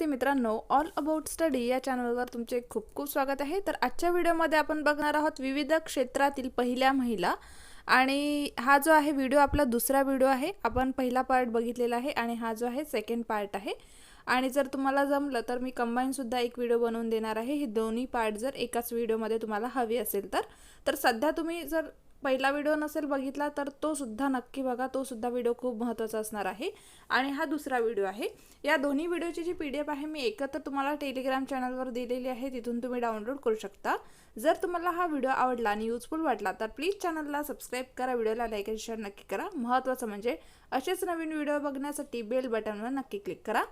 ते मित्रांनो all about study या चॅनलवर तुमचे खूप खूप स्वागत आहे. तर आजच्या व्हिडिओमध्ये आपण बघणार आहोत विविध क्षेत्रातील पहिल्या महिला. आणि हा जो आहे व्हिडिओ आपला दुसरा व्हिडिओ आहे. आपण पहिला पार्ट बघितलेला आहे आणि हा जो आहे सेकंड पार्ट आहे. आणि जर तुम्हाला जमलं तर मी कंबाईनसुद्धा एक व्हिडिओ बनवून देणार आहे. हे दोन्ही पार्ट जर एकाच व्हिडिओमध्ये तुम्हाला हवी असेल तर. तर सध्या तुम्ही जर पहिला व्हिडिओ नसेल बघितला तर तो सुद्धा नक्की बघा. तो सुद्धा व्हिडिओ खूप महत्त्वाचा असणार आहे. आणि हा दुसरा व्हिडिओ आहे. या दोन्ही व्हिडिओची जी पी डी एफ आहे मी एकत्र तुम्हाला टेलिग्राम चॅनलवर दिलेली आहे. तिथून तुम्ही डाउनलोड करू शकता. जर तुम्हाला हा व्हिडिओ आवडला आणि युजफुल वाटला तर प्लीज चॅनलला सबस्क्राईब करा व्हिडिओला लाईक आणि शेअर नक्की करा. महत्त्वाचं म्हणजे असेच नवीन व्हिडिओ बघण्यासाठी बेल बटनवर नक्की क्लिक करा.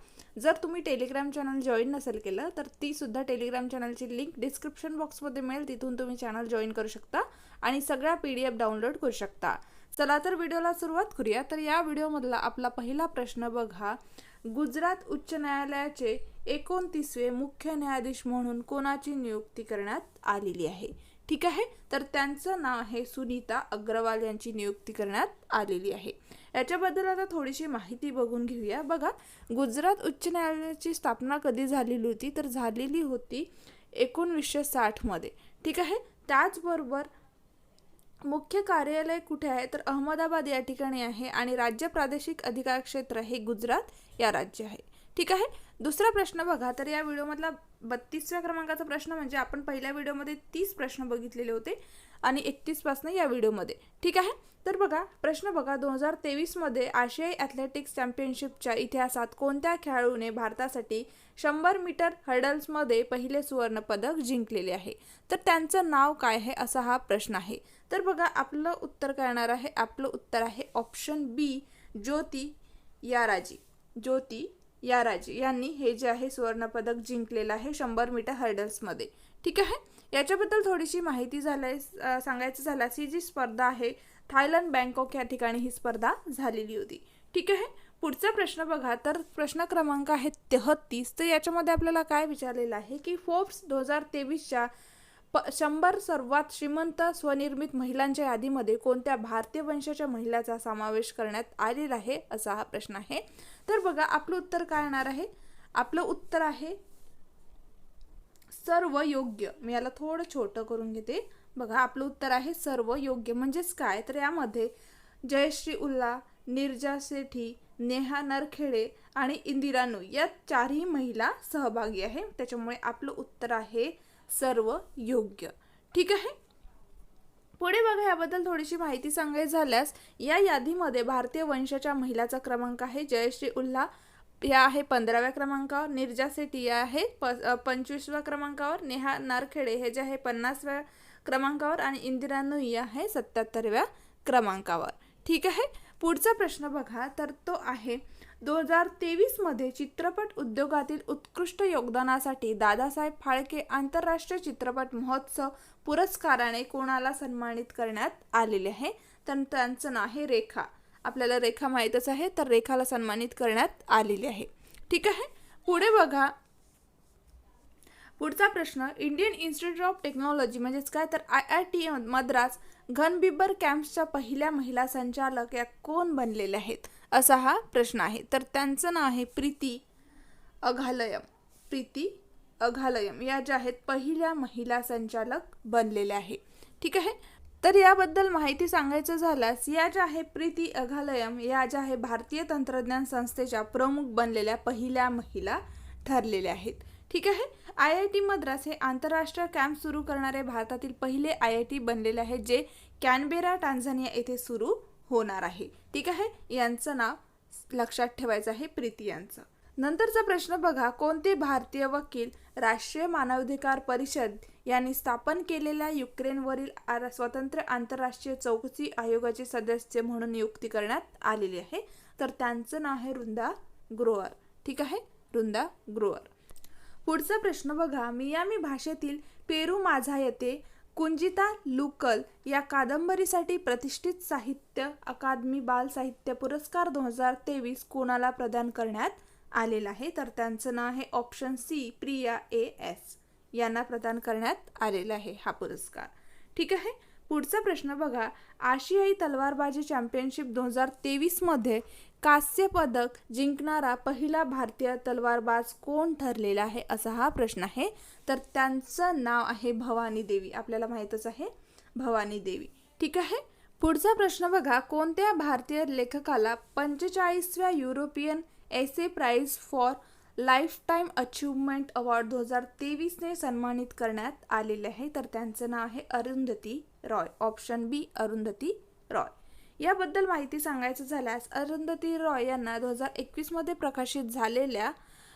जर तुम्ही टेलिग्राम चॅनल जॉईन नसेल केलं तर ती सुद्धा टेलिग्राम चॅनलची लिंक डिस्क्रिप्शन बॉक्समध्ये मिळेल. तिथून तुम्ही चॅनल जॉईन करू शकता आणि सगळ्या पी डी एफ डाउनलोड करू शकता. चला तर व्हिडिओला सुरुवात करूया. तर या व्हिडिओमधला आपला पहिला प्रश्न बघा. गुजरात उच्च न्यायालयाचे एकोणतीसवे मुख्य न्यायाधीश म्हणून कोणाची नियुक्ती करण्यात आलेली आहे? ठीक आहे तर त्यांचं नाव आहे सुनीता अग्रवाल यांची नियुक्ती करण्यात आलेली आहे. याच्याबद्दल आता थोडीशी माहिती बघून घेऊया. बघा गुजरात उच्च न्यायालयाची स्थापना कधी झालेली होती? तर झालेली होती एकोणवीसशे साठमध्ये ठीक आहे त्याचबरोबर मुख्य कार्यालय कुठे आहे? तर अहमदाबाद या ठिकाणी आहे आणि राज्य प्रादेशिक अधिकार क्षेत्र हे गुजरात या राज्य आहे. ठीक आहे दुसरा प्रश्न बघा तर या व्हिडिओमधला बत्तीसव्या क्रमांकाचा प्रश्न म्हणजे आपण पहिल्या व्हिडिओमध्ये तीस प्रश्न बघितलेले होते आणि एकतीसपासून या व्हिडिओमध्ये. ठीक आहे? तर बघा प्रश्न बघा दोन हजार तेवीसमध्ये आशियाई ॲथलेटिक्स चॅम्पियनशिपच्या इतिहासात कोणत्या खेळाडूने भारतासाठी शंभर मीटर हर्डल्समध्ये पहिले सुवर्णपदक जिंकलेले आहे? तर त्यांचं नाव काय आहे असा हा प्रश्न आहे. तर बघा आपलं उत्तर काय येणार आहे? आपलं उत्तर आहे ऑप्शन बी ज्योती याराजी. ज्योती याराज यांनी हे जे आहे सुवर्णपदक जिंकलेलं आहे शंभर मीटर हर्डल्समध्ये ठीक आहे? याच्याबद्दल थोडीशी माहिती झालंय सांगायचं झाल्यास ही जी स्पर्धा आहे थायलंड बँकॉक या ठिकाणी ही स्पर्धा झालेली होती. ठीक आहे? पुढचा प्रश्न बघा. तर प्रश्न क्रमांक आहे तेहत्तीस तर याच्यामध्ये आपल्याला काय विचारलेलं आहे की फोर्ब्स दोन हजार तेवीसच्या प शंभर सर्वात श्रीमंत स्वनिर्मित महिलांच्या यादीमध्ये कोणत्या भारतीय वंशाच्या महिलाचा समावेश करण्यात आलेला आहे असा हा प्रश्न आहे. तर बघा आपलं उत्तर काय येणार आहे? आपलं उत्तर आहे सर्व योग्य मी याला थोडं छोटं करून घेते. बघा आपलं उत्तर आहे सर्व योग्य म्हणजेच काय? तर यामध्ये जयश्री उल्ला निर्जा सेठी नेहा नरखेडे आणि इंदिरानू या चारही महिला सहभागी आहे. त्याच्यामुळे आपलं उत्तर आहे सर्व योग्य. ठीक आहे? पुढे बघा याबद्दल थोडीशी माहिती सांगायची झाल्यास या यादीमध्ये भारतीय वंशाच्या महिलाचा क्रमांक आहे जयश्री उल्हा. या आहे पंधराव्या क्रमांकावर निर्जा सेठी या आहे प पंचवीसव्या क्रमांकावर नेहा नारखेडे हे जे आहे पन्नासव्या क्रमांकावर आणि इंदिरा नुई आहे सत्याहत्तरव्या क्रमांकावर. ठीक आहे? पुढचा प्रश्न बघा तर तो आहे दोन हजार तेवीसमध्ये चित्रपट उद्योगातील उत्कृष्ट योगदानासाठी दादासाहेब फाळके आंतरराष्ट्रीय चित्रपट महोत्सव पुरस्काराने कोणाला सन्मानित करण्यात आलेले आहे? तर त्यांचं नाव आहे रेखा. आपल्याला रेखा माहीतच आहे तर रेखाला सन्मानित करण्यात आलेली आहे. ठीक आहे? पुढे बघा. पुढचा प्रश्न इंडियन इन्स्टिट्यूट ऑफ टेक्नॉलॉजी म्हणजेच काय? तर आय आय टी मद्रास घनबिब्बर कॅम्प्सच्या पहिल्या महिला संचालक या कोण बनलेल्या आहेत? असा हा प्रश्न आहे. तर त्यांचं नाव आहे प्रीती अघालयम. प्रीती अघालयम या ज्या आहेत पहिल्या महिला संचालक बनलेल्या आहे. ठीक आहे? तर याबद्दल माहिती सांगायचं झाल्यास या ज्या आहे प्रीती अघालयम या ज्या आहे भारतीय तंत्रज्ञान संस्थेच्या प्रमुख बनलेल्या पहिल्या महिला ठरलेल्या आहेत. ठीक आहे? आय आय टी मद्रास हे आंतरराष्ट्रीय कॅम्प सुरू करणारे भारतातील पहिले आय आय टी बनलेले आहे जे कॅनबेरा टांझानिया येथे सुरू होणार आहे. ठीक आहे? यांचं नाव लक्षात ठेवायचं आहे प्रीती यांचं. नंतरचा प्रश्न बघा कोणते भारतीय वकील राष्ट्रीय मानवाधिकार परिषद यांनी स्थापन केलेल्या युक्रेनवरील स्वतंत्र आंतरराष्ट्रीय चौकशी आयोगाचे सदस्य म्हणून नियुक्ती करण्यात आलेली आहे? तर त्यांचं नाव आहे वृंदा ग्रोअर. ठीक आहे? वृंदा ग्रोअर. पुढचा प्रश्न बघा. मियामी भाषेतील पेरू माझा येते. कुंजिता लुकल या कादंबरीसाठी प्रतिष्ठित साहित्य अकादमी बाल साहित्य पुरस्कार दोन हजार तेवीस कोणाला प्रदान करण्यात आलेला आहे? तर त्यांचं नाव आहे option C Priya A S. यांना प्रदान करण्यात आलेला आहे हा पुरस्कार. ठीक आहे? पुढचा प्रश्न बघा. आशियाई तलवारबाजी चॅम्पियनशिप दोन हजार तेवीसमध्ये कांस्य पदक जिंकणारा पहिला भारतीय तलवारबाज कोण ठरलेला आहे? असा हा प्रश्न आहे. तर त्यांचं नाव आहे भवानी देवी. आपल्याला माहीतच आहे भवानी देवी. ठीक आहे? पुढचा प्रश्न बघा. कोणत्या भारतीय लेखकाला पंचेचाळीसव्या European essay prize for lifetime achievement award दोन हजार तेवीसने सन्मानित करण्यात आलेले आहे. तर त्यांचं नाव आहे Arundhati Roy. Option B Arundhati Roy. याबद्दल माहिती सांगायचं झाल्यास अरुंधती रॉय यांना दोन हजार एकवीसमध्ये प्रकाशित झालेल्या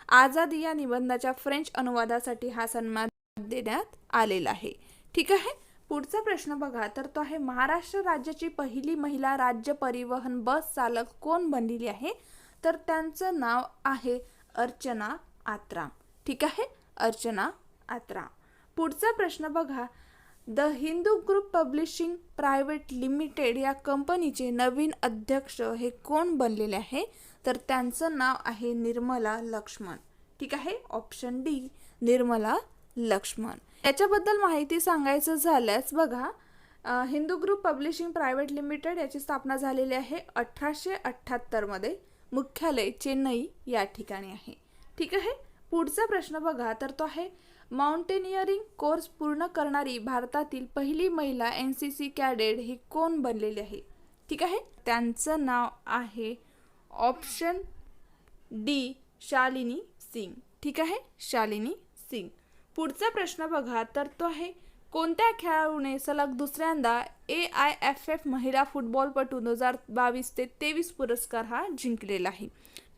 आझादी या निबंधाच्या फ्रेंच अनुवादासाठी हा सन्मान देण्यात आलेला आहे. ठीक आहे? पुढचा प्रश्न बघा. तर तो आहे महाराष्ट्र राज्याची पहिली महिला राज्य परिवहन बस चालक कोण बनलेली आहे? तर त्यांचं नाव आहे अर्चना आत्राम. ठीक आहे? अर्चना आत्राम. पुढचा प्रश्न बघा. The Hindu group publishing private limited या कंपनीचे नवीन अध्यक्ष हे कोण बनलेले आहे? तर त्यांचं नाव आहे निर्मला लक्ष्मण. ठीक आहे? Option D Nirmala Lakshman. याच्याबद्दल माहिती सांगायचं झाल्यास बघा Hindu group publishing private limited याची स्थापना झालेली आहे अठराशे अठ्ठ्याहत्तरमध्ये मुख्यालय चेन्नई या ठिकाणी आहे. ठीक आहे? पुढचा प्रश्न बघा तर तो आहे माउंटेनिअरिंग कोर्स पूर्ण करणारी भारतातील पहिली महिला एन सी सी कॅडेट ही कोण बनलेली आहे? ठीक आहे? त्यांचं नाव आहे ऑप्शन डी शालिनी सिंग. ठीक आहे? शालिनी सिंग. पुढचा प्रश्न बघा तर तो आहे कोणत्या खेळाडूने सलग दुसऱ्यांदा ए आय एफ एफ महिला फुटबॉलपटू दोन हजार बावीस ते तेवीस पुरस्कार हा जिंकलेला आहे?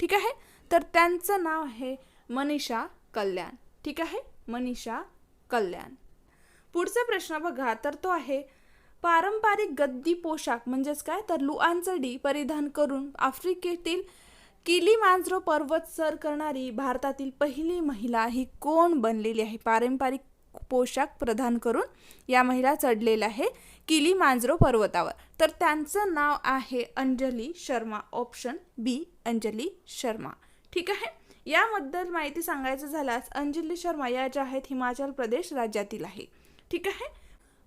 ठीक आहे? तर त्यांचं नाव आहे मनीषा कल्याण. ठीक आहे? मनीषा कल्याण. पुढचा प्रश्न बघा तर तो आहे पारंपरिक गद्दी पोशाख म्हणजेच काय? तर लुआंचडी परिधान करून आफ्रिकेतील किलीमांजरो पर्वत सर करणारी भारतातील पहिली महिला ही कोण बनलेली आहे? पारंपरिक पोशाख प्रदान करून या महिला चढलेल्या आहे किलीमांजरो पर्वतावर. तर त्यांचं नाव आहे अंजली शर्मा ऑप्शन बी अंजली शर्मा. ठीक आहे? याबद्दल माहिती सांगायचं झाल्यास अंजली शर्मा या ज्या आहेत हिमाचल प्रदेश राज्यातील आहे. ठीक आहे?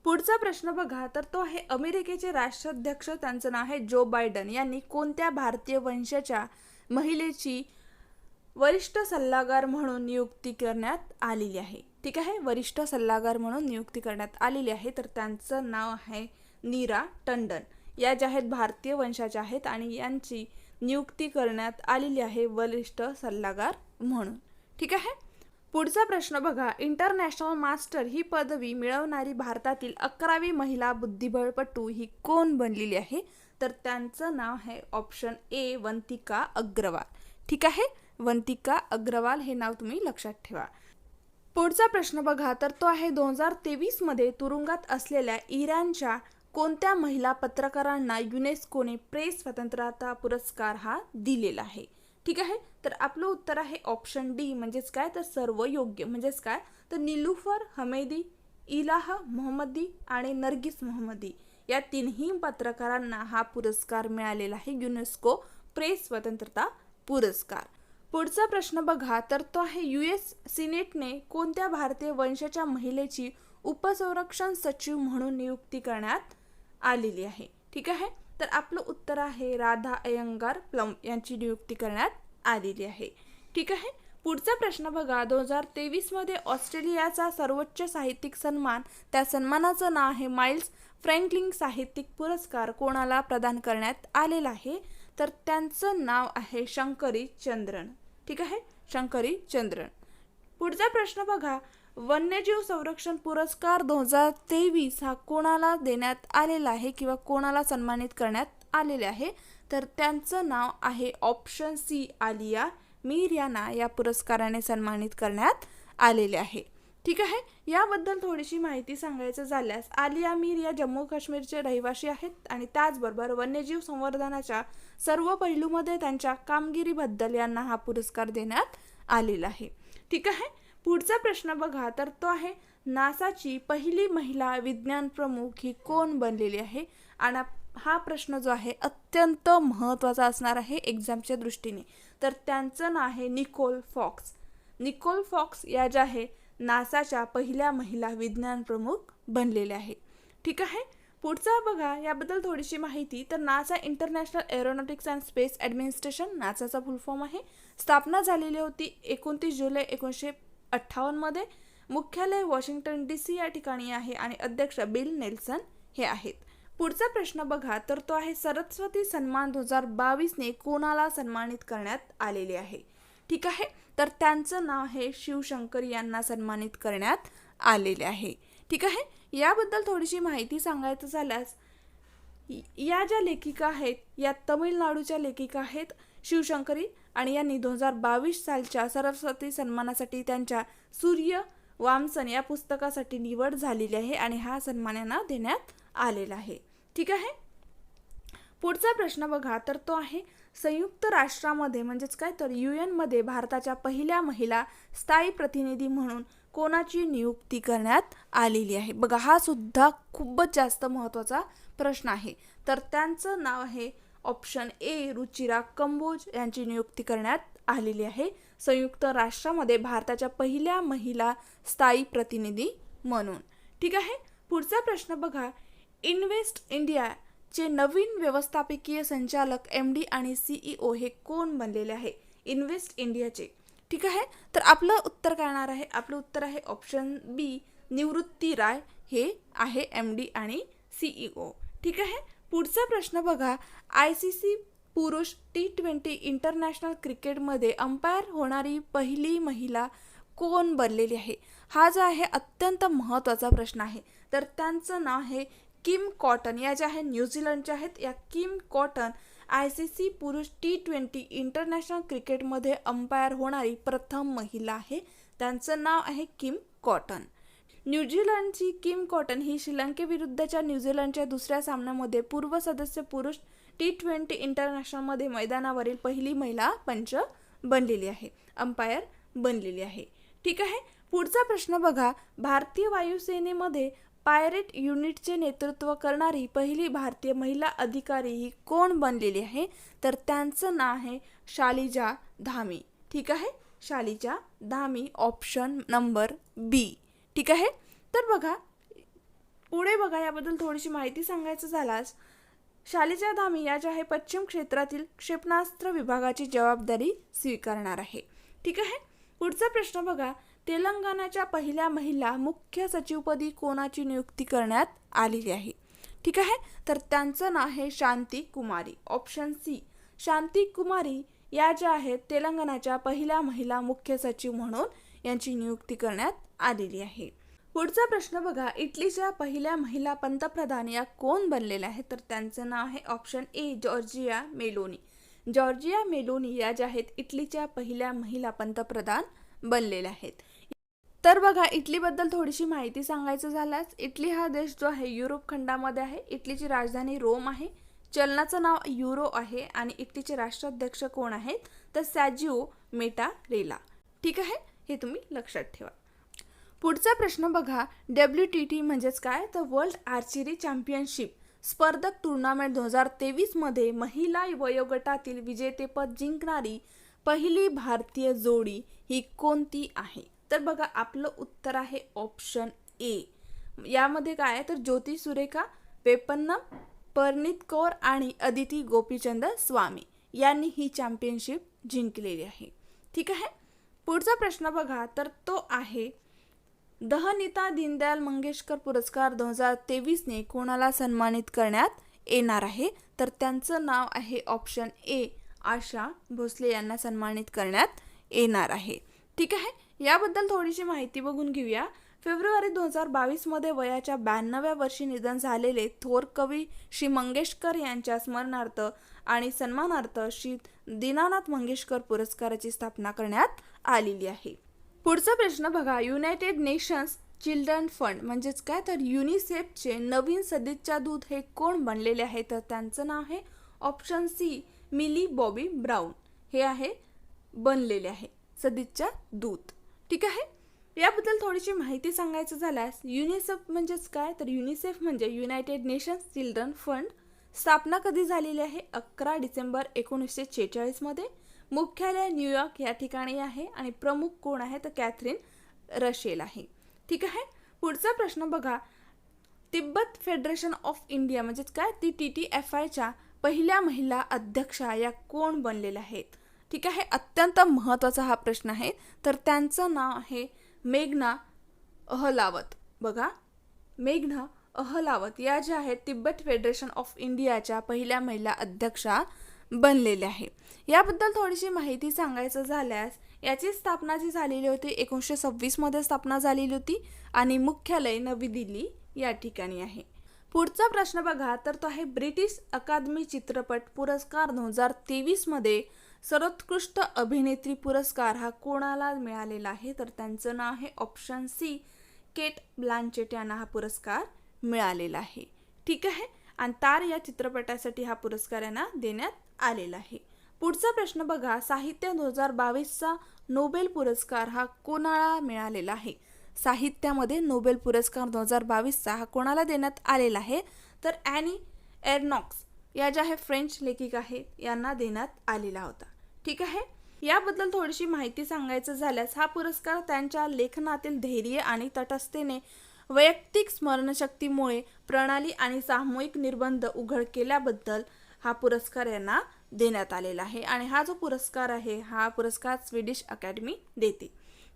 पुढचा प्रश्न बघा. तर तो आहे अमेरिकेचे राष्ट्राध्यक्ष त्यांचं नाव आहे जो बायडन. यांनी कोणत्या भारतीय वंशाच्या महिलेची वरिष्ठ सल्लागार म्हणून नियुक्ती करण्यात आलेली आहे? ठीक आहे? वरिष्ठ सल्लागार म्हणून नियुक्ती करण्यात आलेली आहे. तर त्यांचं नाव आहे नीरा टंडन. या ज्या आहेत भारतीय वंशाच्या आहेत आणि यांची नियुक्ती करण्यात आलेली आहे वरिष्ठ सल्लागार म्हणून. ठीक आहे? पुढचा प्रश्न बघा. इंटरनॅशनल मास्टर ही पदवी मिळवणारी भारतातील अकरावी महिला बुद्धिबळपटू ही कोण बनलेली आहे? तर त्यांचं नाव आहे ऑप्शन ए वंतिका अग्रवाल. ठीक आहे? वंतिका अग्रवाल हे नाव तुम्ही लक्षात ठेवा. पुढचा प्रश्न बघा. तर तो आहे दोन हजार तेवीसमध्ये तुरुंगात असलेल्या इराणच्या कोणत्या महिला पत्रकारांना युनेस्कोने प्रेस स्वतंत्रता पुरस्कार हा दिलेला आहे? ठीक आहे? तर आपलं उत्तर आहे ऑप्शन डी. म्हणजेच काय? तर सर्व योग्य म्हणजेच काय? तर निलुफर हमेदी इलाह मोहम्मदी आणि नर्गिस मोहम्मदी या तिन्ही पत्रकारांना हा पुरस्कार मिळालेला आहे. युनेस्को प्रेस स्वतंत्रता पुरस्कार. पुढचा प्रश्न बघा. तर तो आहे यू एस सिनेटने कोणत्या भारतीय वंशाच्या महिलेची उपसंरक्षण सचिव म्हणून नियुक्ती करण्यात आलेली आहे. ठीक आहे? तर आपलं उत्तर आहे राधा अयंगार प्लम यांची नियुक्ती करण्यात आलेली आहे. ठीक आहे? पुढचा प्रश्न बघा. दोन हजार तेवीसमध्ये ऑस्ट्रेलियाचा सर्वोच्च साहित्यिक सन्मान त्या सन्मानाचं नाव आहे माइल्स फ्रँकलिंग साहित्यिक पुरस्कार कोणाला प्रदान करण्यात आलेला आहे? तर त्यांचं नाव आहे शंकरी चंद्रन. ठीक आहे? शंकरी चंद्रन. पुढचा प्रश्न बघा. वन्यजीव संरक्षण पुरस्कार दोन हजार तेवीस हा कोणाला देण्यात आलेला आहे किंवा कोणाला सन्मानित करण्यात आलेले आहे? तर त्यांचं नाव आहे ऑप्शन सी आलिया मीर यांना या पुरस्काराने सन्मानित करण्यात आलेले आहे. ठीक आहे? याबद्दल थोडीशी माहिती सांगायचं झाल्यास आलिया मीर या जम्मू काश्मीरचे रहिवासी आहेत आणि त्याचबरोबर वन्यजीव संवर्धनाच्या सर्व पैलूमध्ये त्यांच्या कामगिरीबद्दल यांना हा पुरस्कार देण्यात आलेला आहे. ठीक आहे? पुढचा प्रश्न बघा. तर तो आहे नासाची पहिली महिला विज्ञान प्रमुख ही कोण बनलेली आहे? आणि हा प्रश्न जो आहे अत्यंत महत्त्वाचा असणार आहे एक्झामच्या दृष्टीने. तर त्यांचं नाव आहे निकोल फॉक्स. निकोल फॉक्स या ज्या आहे नासाच्या पहिल्या महिला विज्ञान प्रमुख बनलेल्या आहे ठीक आहे? पुढचा बघा याबद्दल थोडीशी माहिती. तर NASA international aeronautics and space administration नासाचा full form आहे. स्थापना झालेली होती एकोणतीस जुलै एकोणीसशे अठ्ठावन्नमध्ये मुख्यालय वॉशिंग्टन डी सी या ठिकाणी आहे आणि अध्यक्ष बिल नेल्सन हे आहेत. पुढचा प्रश्न बघा तर तो आहे सरस्वती सन्मान दोन हजार बावीसने कोणाला सन्मानित करण्यात आलेले आहे? ठीक आहे तर त्यांचं नाव आहे शिवशंकर यांना सन्मानित करण्यात आलेले आहे. ठीक आहे याबद्दल थोडीशी माहिती सांगायचं झाल्यास या ज्या लेखिका आहेत या तमिळनाडूच्या लेखिका आहेत शिवशंकरी आणि यांनी दोन हजार बावीस सालच्या सरस्वती सन्मानासाठी त्यांच्या सूर्य वामसन या पुस्तकासाठी निवड झालेली आहे आणि हा सन्मान यांना देण्यात आलेला आहे. ठीक आहे? पुढचा प्रश्न बघा. तर तो आहे संयुक्त राष्ट्रामध्ये म्हणजेच काय? तर यू एनमध्ये भारताच्या पहिल्या महिला स्थायी प्रतिनिधी म्हणून कोणाची नियुक्ती करण्यात आलेली आहे? बघा हा सुद्धा खूपच जास्त महत्त्वाचा प्रश्न आहे. तर त्यांचं नाव आहे ऑप्शन ए रुचिरा कंबोज यांची नियुक्ती करण्यात आलेली आहे. संयुक्त राष्ट्रामध्ये भारताच्या पहिल्या महिला स्थायी प्रतिनिधी म्हणून. ठीक आहे? पुढचा प्रश्न बघा. इन्व्हेस्ट इंडियाचे नवीन व्यवस्थापकीय संचालक एम डी आणि सीईओ हे कोण बनलेले आहे? इन्व्हेस्ट इंडियाचे. ठीक आहे? तर आपलं उत्तर काय येणार आहे. आपलं उत्तर आहे ऑप्शन बी निवृत्ती राय हे आहे एम डी आणि सीईओ ठीक आहे? पुढचा प्रश्न बघा. आय सी सी पुरुष टी ट्वेंटी इंटरनॅशनल क्रिकेटमध्ये अंपायर होणारी पहिली महिला कोण बनलेली आहे? हा जो आहे अत्यंत महत्त्वाचा प्रश्न आहे. तर त्यांचं नाव आहे किम कॉटन. या ज्या आहे न्यूझीलंडच्या आहेत या Kim Cotton I C C पुरुष टी ट्वेंटी इंटरनॅशनल क्रिकेटमध्ये अंपायर होणारी प्रथम महिला आहे. त्यांचं नाव आहे किम कॉटन. न्यूझीलंडची किम कॉटन ही श्रीलंकेविरुद्धच्या न्यूझीलंडच्या दुसऱ्या सामन्यामध्ये पूर्व सदस्य पुरुष टी ट्वेंटी इंटरनॅशनलमध्ये मैदानावरील पहिली महिला पंच बनलेली आहे. अंपायर बनलेली आहे. ठीक आहे? पुढचा प्रश्न बघा. भारतीय वायुसेनेमध्ये पायरेट युनिटचे नेतृत्व करणारी पहिली भारतीय महिला अधिकारी ही कोण बनलेली आहे? तर त्यांचं नाव आहे शालिजा धामी. ठीक आहे? Shalija Dhami option number B ठीक आहे? तर बघा पुढे बघा याबद्दल थोडीशी माहिती सांगायचं झाल्यास शालिजा धामी या ज्या आहे पश्चिम क्षेत्रातील क्षेपणास्त्र विभागाची जबाबदारी स्वीकारणार आहे. ठीक आहे? पुढचा प्रश्न बघा तेलंगणाच्या पहिल्या महिला मुख्य सचिवपदी कोणाची नियुक्ती करण्यात आलेली आहे? ठीक आहे? तर त्यांचं नाव आहे शांती कुमारी. ऑप्शन सी शांती कुमारी या ज्या आहेत तेलंगणाच्या पहिल्या महिला मुख्य सचिव म्हणून यांची नियुक्ती करण्यात आलेली आहे. पुढचा प्रश्न बघा इटलीच्या पहिल्या महिला पंतप्रधान या कोण बनलेल्या आहेत? तर त्यांचं नाव आहे option A Giorgia Meloni. Giorgia Meloni या ज्या आहेत इटलीच्या पहिल्या महिला पंतप्रधान बनलेल्या आहेत. तर बघा इटलीबद्दल थोडीशी माहिती सांगायचं झाल्यास इटली हा देश जो आहे युरोप खंडामध्ये आहे. इटलीची राजधानी रोम आहे. चलनाचं नाव युरो आहे आणि इटलीचे राष्ट्राध्यक्ष कोण आहेत? तर सॅजिओ मेटा रेला ठीक आहे? हे तुम्ही लक्षात ठेवा. पुढचा प्रश्न बघा. डब्ल्यू टी टी म्हणजेच काय? तर वर्ल्ड आर्चरी चॅम्पियनशिप स्पर्धक टुर्नामेंट दोन हजार तेवीसमध्ये महिला वयोगटातील विजेतेपद जिंकणारी पहिली भारतीय जोडी ही कोणती आहे? तर बघा आपलं उत्तर आहे ऑप्शन ए यामध्ये काय आहे? तर ज्योती सुरेखा वेपन्नम परनीत कौर आणि अदिती गोपीचंद स्वामी यांनी ही चॅम्पियनशिप जिंकलेली आहे. ठीक आहे? पुढचा प्रश्न बघा. तर तो आहे दहनिता दीनदयाल मंगेशकर पुरस्कार दोन हजार तेवीसने कोणाला सन्मानित करण्यात येणार आहे? तर त्यांचं नाव आहे ऑप्शन ए आशा भोसले यांना सन्मानित करण्यात येणार आहे. ठीक आहे? याबद्दल थोडीशी माहिती बघून घेऊया. फेब्रुवारी दोन हजार बावीसमध्ये वयाच्या ब्याण्णव्या वर्षी निधन झालेले थोर कवी श्री मंगेशकर यांच्या स्मरणार्थ आणि सन्मानार्थ श्री दीनानाथ मंगेशकर पुरस्काराची स्थापना करण्यात आलेली आहे. पुढचा प्रश्न बघा. युनायटेड नेशन्स चिल्ड्रन फंड म्हणजेच काय? तर युनिसेफचे नवीन सदिच्छा दूत हे कोण बनलेले आहे? तर त्यांचं नाव आहे option C Millie Bobby Brown हे आहे बनलेले आहे सदिच्छा दूत. ठीक आहे? याबद्दल थोडीशी माहिती सांगायचं झाल्यास युनिसेफ म्हणजेच काय? तर युनिसेफ म्हणजे युनायटेड नेशन्स चिल्ड्रन फंड स्थापना कधी झालेली आहे? अकरा डिसेंबर एकोणीसशे छेचाळीसमध्ये मुख्यालय न्यूयॉर्क या ठिकाणी आहे आणि प्रमुख कोण आहे तर कॅथरीन रशेल आहे. ठीक आहे? पुढचा प्रश्न बघा. तिब्बत फेडरेशन ऑफ इंडिया म्हणजेच काय? ती टी टी एफ आयच्या पहिल्या महिला अध्यक्षा या कोण बनलेल्या आहेत? ठीक आहे? अत्यंत महत्त्वाचा हा प्रश्न आहे. तर त्यांचं नाव आहे मेघना अहलावत. बघा. मेघना अहलावत या ज्या आहेत तिब्बत फेडरेशन ऑफ इंडियाच्या पहिल्या महिला अध्यक्षा बनलेले आहे. याबद्दल थोडीशी माहिती सांगायचं झाल्यास याची स्थापना जी झालेली होती एकोणीसशे सव्वीसमध्ये स्थापना झालेली होती आणि मुख्यालय नवी दिल्ली या ठिकाणी आहे. पुढचा प्रश्न बघा तर तो आहे ब्रिटिश अकादमी चित्रपट पुरस्कार दोन हजार तेवीसमध्ये सर्वोत्कृष्ट अभिनेत्री पुरस्कार हा कोणाला मिळालेला आहे? तर त्यांचं नाव आहे ऑप्शन सी केट ब्लांचेट यांना हा पुरस्कार मिळालेला आहे. ठीक आहे? आणि तार या चित्रपटासाठी हा पुरस्कार यांना देण्यात आलेला आहे. पुढचा प्रश्न बघा. साहित्य दोन हजार बावीसचा नोबेल पुरस्कार हा कोणाला मिळालेला आहे? साहित्यामध्ये नोबेल पुरस्कार दोन हजार बावीसचा हा कोणाला देण्यात आलेला आहे? तर ॲनी एरनॉक्स या ज्या आहे फ्रेंच लेखिका आहेत यांना देण्यात आलेला होता. ठीक आहे? याबद्दल थोडीशी माहिती सांगायचं झाल्यास हा पुरस्कार त्यांच्या लेखनातील धैर्य आणि तटस्थतेने वैयक्तिक स्मरणशक्तीमुळे प्रणाली आणि सामूहिक निर्बंध उघड केल्याबद्दल हा पुरस्कार यांना देण्यात आलेला आहे. आणि हा जो पुरस्कार आहे हा पुरस्कार स्वीडिश अकॅडमी देते.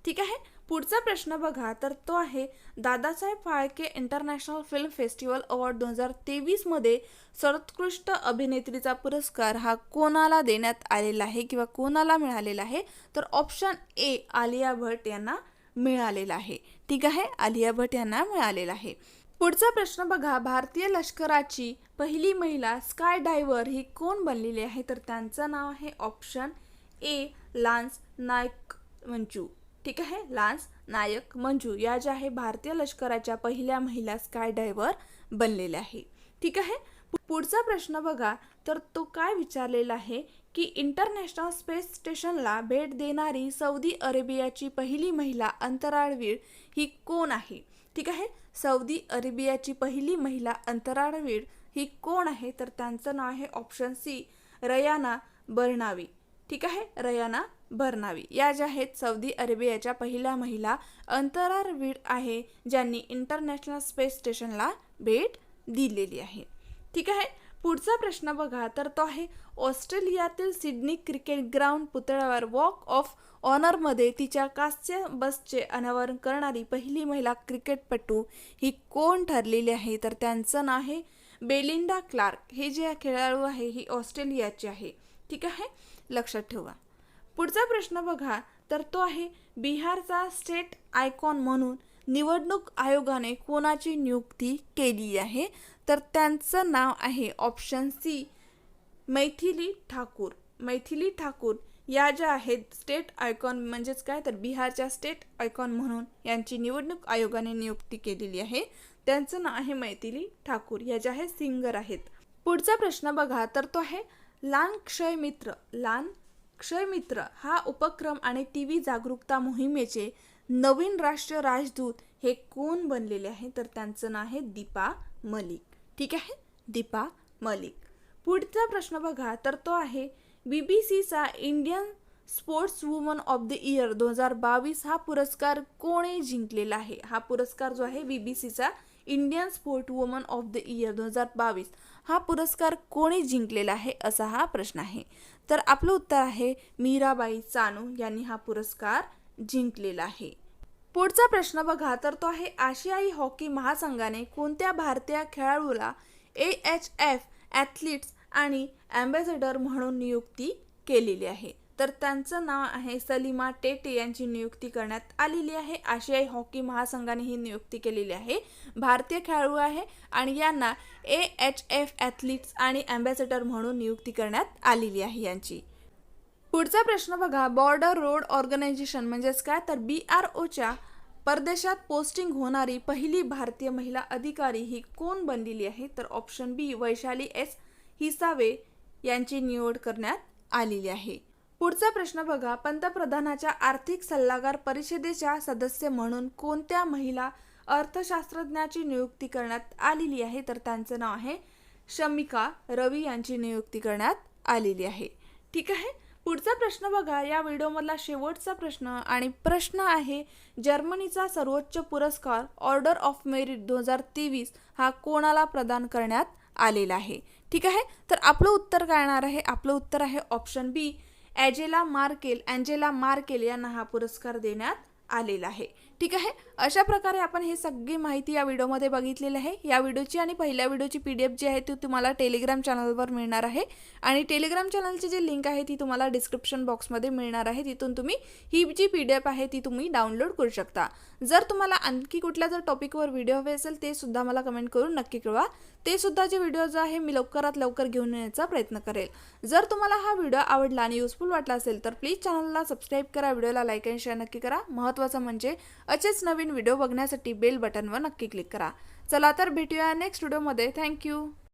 ठीक आहे? पुढचा प्रश्न बघा. तर तो आहे Dadasaheb Phalke international film festival award दोन हजार तेवीसमध्ये सर्वोत्कृष्ट अभिनेत्रीचा पुरस्कार हा कोणाला देण्यात आलेला आहे किंवा कोणाला मिळालेला आहे? तर ऑप्शन ए आलिया भट यांना मिळालेला आहे. ठीक आहे? आलिया भट यांना मिळालेला आहे. पुढचा प्रश्न बघा. भारतीय लष्कराची पहिली महिला स्काय डायव्हर ही कोण बनलेली आहे? तर त्यांचं नाव आहे option A lance Naik Manju. ठीक आहे? लान्स नायक मंजू. या ज्या आहे भारतीय लष्कराच्या पहिल्या महिला स्काय डायव्हर बनलेल्या आहे. ठीक आहे? पुढचा प्रश्न बघा. तर तो काय विचारलेला आहे की इंटरनॅशनल स्पेस स्टेशनला भेट देणारी सौदी अरेबियाची पहिली महिला अंतराळवीर ही कोण आहे? ठीक आहे? सौदी अरेबियाची पहिली महिला अंतराळवीर ही कोण आहे? तर त्यांचं नाव आहे ऑप्शन सी रयाना बर्नावी. ठीक आहे? रयाना बर्नावी. या ज्या आहेत सौदी अरेबियाच्या पहिल्या महिला अंतराळवीर आहे ज्यांनी इंटरनॅशनल स्पेस स्टेशनला भेट दिलेली आहे. ठीक आहे? पुढचा प्रश्न बघा तर तो आहे ऑस्ट्रेलियातील सिडनी क्रिकेट ग्राउंड पुतळ्यावर वॉक ऑफ ऑनरमध्ये तिच्या कास्य बसचे अनावरण करणारी पहिली महिला क्रिकेटपटू ही कोण ठरलेली आहे? तर त्यांचं नाव आहे बेलिंडा क्लार्क. हे जे खेळाडू आहे ही ऑस्ट्रेलियाची आहे. ठीक आहे? लक्षात ठेवा. पुढचा प्रश्न बघा तर तो आहे बिहारचा स्टेट आयकॉन म्हणून निवडणूक आयोगाने कोणाची नियुक्ती केली आहे? तर त्यांचं नाव आहे ऑप्शन सी मैथिली ठाकूर. मैथिली ठाकूर या ज्या आहेत स्टेट आयकॉन म्हणजेच काय तर बिहारच्या स्टेट आयकॉन म्हणून यांची निवडणूक आयोगाने नियुक्ती केलेली आहे. त्यांचं नाव आहे मैथिली ठाकूर. या ज्या आहेत सिंगर आहेत. पुढचा प्रश्न बघा तर तो आहे लान क्षय मित्र. लान क्षय मित्र हा उपक्रम आणि टी व्ही जागरूकता मोहिमेचे नवीन राष्ट्रीय राजदूत हे कोण बनलेले आहे? तर त्यांचं नाव आहे दीपा मलिक. ठीक आहे? दीपा मलिक. पुढचा प्रश्न बघा. तर तो आहे बी बी सीचा Indian sports woman of the year दोन हजार बावीस हा पुरस्कार कोणी जिंकलेला आहे? हा पुरस्कार जो आहे बी बी सीचा Indian sport woman of the year दोन हजार बावीस. हा पुरस्कार कोणी जिंकलेला आहे असा हा प्रश्न आहे. तर आपलं उत्तर आहे मीराबाई चानू यांनी हा पुरस्कार जिंकलेला आहे. पुढचा प्रश्न बघा तर तो आहे आशियाई हॉकी महासंघाने कोणत्या भारतीय खेळाडूला ए एच एफ ॲथलीट्स आणि ॲम्बॅसेडर म्हणून नियुक्ती केलेली आहे? तर त्यांचं नाव आहे सलीमा टेटे यांची नियुक्ती करण्यात आलेली आहे. आशियाई हॉकी महासंघाने ही नियुक्ती केलेली आहे. भारतीय खेळाडू आहे आणि यांना ए एच एफ ॲथलीट्स आणि ॲम्बॅसेडर म्हणून नियुक्ती करण्यात आलेली आहे यांची. पुढचा प्रश्न बघा. बॉर्डर रोड ऑर्गनायझेशन म्हणजेच काय? तर बी आर ओच्या परदेशात पोस्टिंग होणारी पहिली भारतीय महिला अधिकारी ही कोण बनलेली आहे? तर option B Vaishali S Hisave यांची निवड करण्यात आलेली आहे. पुढचा प्रश्न बघा. पंतप्रधानाच्या आर्थिक सल्लागार परिषदेच्या सदस्य म्हणून कोणत्या महिला अर्थशास्त्रज्ञाची नियुक्ती करण्यात आलेली आहे? तर त्यांचं नाव आहे शमिका रवी यांची नियुक्ती करण्यात आलेली आहे. ठीक आहे? पुढचा प्रश्न बघा या व्हिडिओमधला शेवटचा प्रश्न आणि प्रश्न आहे जर्मनीचा सर्वोच्च पुरस्कार ऑर्डर ऑफ मेरिट दोन हजार तेवीस हा कोणाला प्रदान करण्यात आलेला आहे? ठीक आहे? तर आपलं उत्तर काय येणार आहे? आपलं उत्तर आहे option B Angela Merkel Angela Merkel यांना हा पुरस्कार देण्यात आलेला आहे. ठीक आहे? अशा प्रकारे आपण हे सगळी माहिती या व्हिडिओमध्ये बघितलेली आहे. या व्हिडिओची आणि पहिल्या व्हिडिओची पी डी एफ जी आहे ती तुम्हाला टेलिग्राम चॅनलवर मिळणार आहे. आणि टेलिग्राम चॅनलची जी लिंक आहे ती तुम्हाला डिस्क्रिप्शन बॉक्समध्ये मिळणार आहे. तिथून तुम्ही ही जी पी डी एफ आहे ती तुम्ही डाउनलोड करू शकता. जर तुम्हाला आणखी कुठल्या जर टॉपिकवर व्हिडिओ हवे असेल ते सुद्धा मला कमेंट करून नक्की कळवा. ते सुद्धा जे व्हिडिओ जो आहे मी लवकरात लवकर घेऊन येण्याचा प्रयत्न करेल. जर तुम्हाला हा व्हिडिओ आवडला आणि युजफुल वाटला असेल तर प्लीज चॅनलला सबस्क्राईब करा. व्हिडिओला लाईक अँड शेअर नक्की करा. महत्त्वाचं म्हणजे असेच नवीन व्हिडिओ बघण्यासाठी बेल बटनवर नक्की क्लिक करा. चला तर भेटूया नेक्स्ट व्हिडिओमध्ये थँक्यू